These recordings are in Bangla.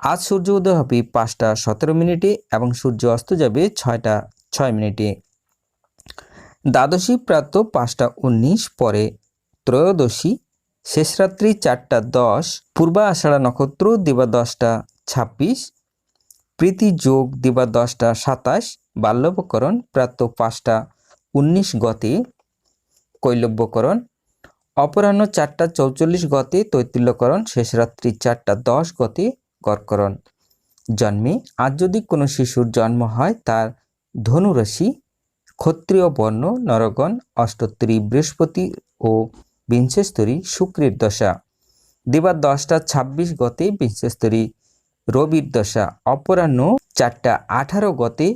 আজ সূর্য উদয় হবে পাঁচটা সতেরো মিনিটে এবং সূর্য অস্ত যাবে ছয়টা ছয় মিনিটে। দ্বাদশী প্রাত পাঁচটা উনিশ পরে ত্রয়োদশী, শেষ রাত্রি চারটা দশ, পূর্বা আষাঢ়া নক্ষত্র দিবা দশটা ছাব্বিশ, প্রীতি যোগ দিবা দশটা সাতাশ, বাল্যবকরণ প্রাত পাঁচটা উনিশ গতে কৈলব্যকরণ, অপরাহ্ন চারটা চৌচল্লিশ গতে তৈতিল্যকরণ, শেষ রাত্রি চারটা দশ গতে কর্করণ জন্মে। আজ যদি কোনো শিশুর জন্ম হয়, তার ধনুরাশি, ক্ষত্রিয় বর্ণ, নরগণ অষ্টোত্তরী বৃহস্পতি ও বিংশস্তরী শুক্রের দশা। দিবা দশটা ছাব্বিশ গতে বিংশস্তরী রবির দশা। অপরাহ্ন চারটা আঠারো গতে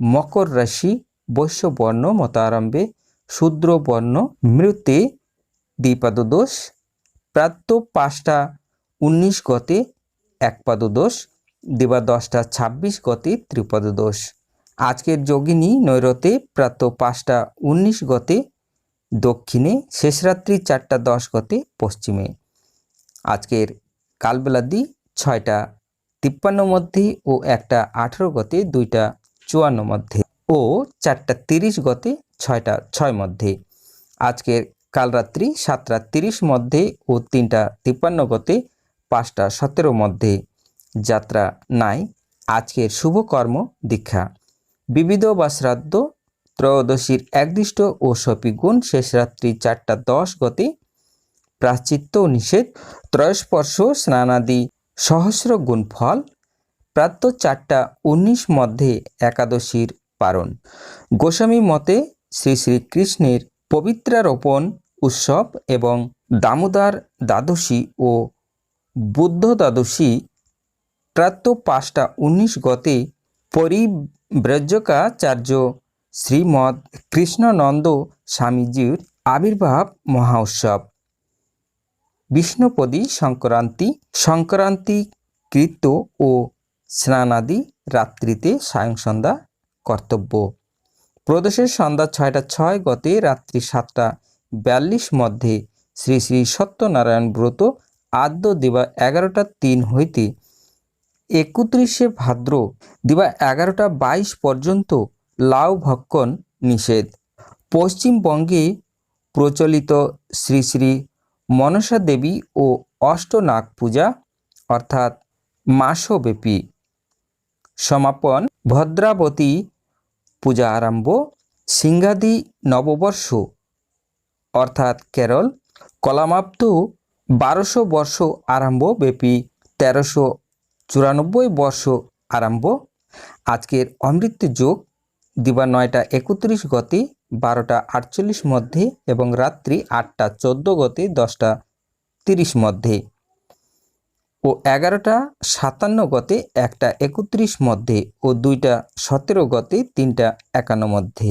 মকর রাশি, বৈশ্য বর্ণ মতারম্ভে শূদ্র বর্ণ মৃতে দ্বিপাদদোষ। প্রাত্য পাঁচটা উনিশ গতে একপাদ দোষ দিবা দশটা ছাব্বিশ গতে ত্রিপদ দোষ আজকের যোগিনী নৈরতে প্রাত পাঁচটা উনিশ গতে, দক্ষিণে শেষরাত্রি চারটা দশ গতে, পশ্চিমে। আজকের কালবেলাদি ছয়টা তিপ্পান্ন মধ্যে ও একটা আঠেরো গতে, দুইটা চুয়ান্ন মধ্যে ও চারটা তিরিশ গতে, ছয়টা ছয় মধ্যে। আজকের কালরাত্রি সাতটা তিরিশ মধ্যে ও তিনটা তিপ্পান্ন গতে পাঁচটা সতেরো মধ্যে যাত্রা নাই। আজকের শুভকর্ম দীক্ষা। বিবিধ বা শ্রাদ্ধ, ত্রয়োদশীর একদৃষ্ট ও সপিগুণ শেষ রাত্রি চারটা দশ গতে প্রাশ্চিত্য নিষেধ, ত্রয়স্পর্শ স্নানাদি সহস্র গুণ ফল, প্রাত্য চারটা উনিশ মধ্যে একাদশীর পারণ। গোস্বামী মতে শ্রী শ্রীকৃষ্ণের পবিত্রারোপণ, উৎসব এবং দামোদার দ্বাদশী ও বুদ্ধ দ্বাদশী প্রাত্য পাঁচটা উনিশ গতে পরিব্রজকাচার্য শ্রীমৎ কৃষ্ণনন্দ স্বামীজির আবির্ভাব মহা উৎসব বিষ্ণুপদী সংক্রান্তি সংক্রান্তি কৃত্য ও স্নানাদি রাত্রিতে সায়ং সন্ধ্যা কর্তব্য। প্রদেশের সন্ধ্যা ছয়টা ছয় গতে রাত্রি সাতটা বিয়াল্লিশ মধ্যে শ্রী শ্রী সত্যনারায়ণ ব্রত আদ্য দিবা এগারোটা তিন হইতে একত্রিশে ভাদ্র দিবা এগারোটা বাইশ পর্যন্ত লাউ ভক্ষণ নিষেধ। পশ্চিমবঙ্গে প্রচলিত শ্রী শ্রী মনসা দেবী ও অষ্টনাগ পূজা অর্থাৎ মাসব্যাপী সমাপন। ভদ্রাবতী পূজা আরম্ভ সিংহাদি নববর্ষ অর্থাৎ কেরল। কলামাপ্ত বারোশো বর্ষ আরম্ভ ব্যাপী তেরোশো চুরানব্বই বর্ষ আরম্ভ। আজকের অমৃত যোগ, দিবা নয়টা একত্রিশ গতি, বারোটা আটচল্লিশ মধ্যে এবং রাত্রি আটটা চোদ্দ গতে, দশটা তিরিশ মধ্যে। ও এগারোটা সাতান্ন গতে, একটা একত্রিশ মধ্যে ও দুইটা সতেরো গতে, তিনটা একান্ন মধ্যে।